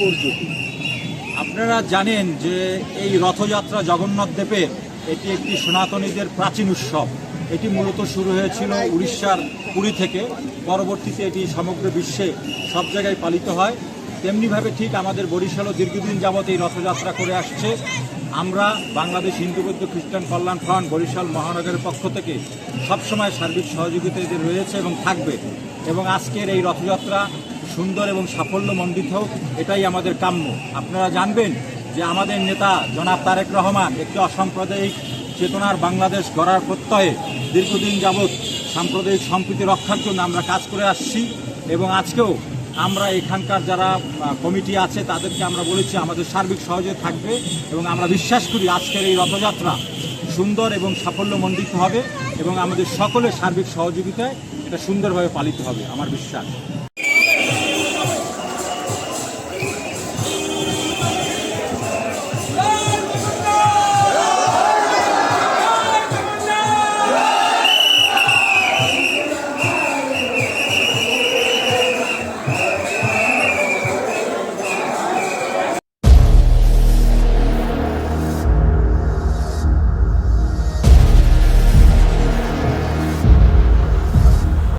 কি আপনারা জানেন যে এই রথযাত্রা জগন্নাথ দেবের এটি একটি সনাতনীদের প্রাচীন উৎসব। এটি মূলত শুরু হয়েছিল উড়িষ্যার পুরী থেকে। পরবর্তীতে এটি সমগ্র বিশ্বে সব জায়গায় পালিত হয়। তেমনিভাবে ঠিক আমাদের বরিশালও দীর্ঘদিন যাবৎ এই রথযাত্রা করে আসছে। আমরা বাংলাদেশ হিন্দু, বৌদ্ধ, খ্রিস্টান কল্যাণ ফ্রন্ট, বরিশাল মহানগরের পক্ষ থেকে সবসময় সার্বিক সহযোগিতা এদের রয়েছে এবং থাকবে। এবং আজকের এই রথযাত্রা সুন্দর এবং সাফল্যমণ্ডিত হোক এটাই আমাদের কাম্য। আপনারা জানবেন যে আমাদের নেতা জনাব তারেক রহমান একটি অসাম্প্রদায়িক চেতনার বাংলাদেশ গড়ার প্রত্যয়ে দীর্ঘদিন যাবৎ সাম্প্রদায়িক সম্প্রীতি রক্ষার জন্য আমরা কাজ করে আসছি এবং আজকেও আমরা এখানকার যারা কমিটি আছে তাদেরকে আমরা বলেছি আমাদের সার্বিক সহযোগিতা থাকবে এবং আমরা বিশ্বাস করি আজকের এই রথযাত্রা সুন্দর এবং সাফল্যমণ্ডিত হবে এবং আমাদের সকলের সার্বিক সহযোগিতায় এটা সুন্দরভাবে পালিত হবে, আমার বিশ্বাস।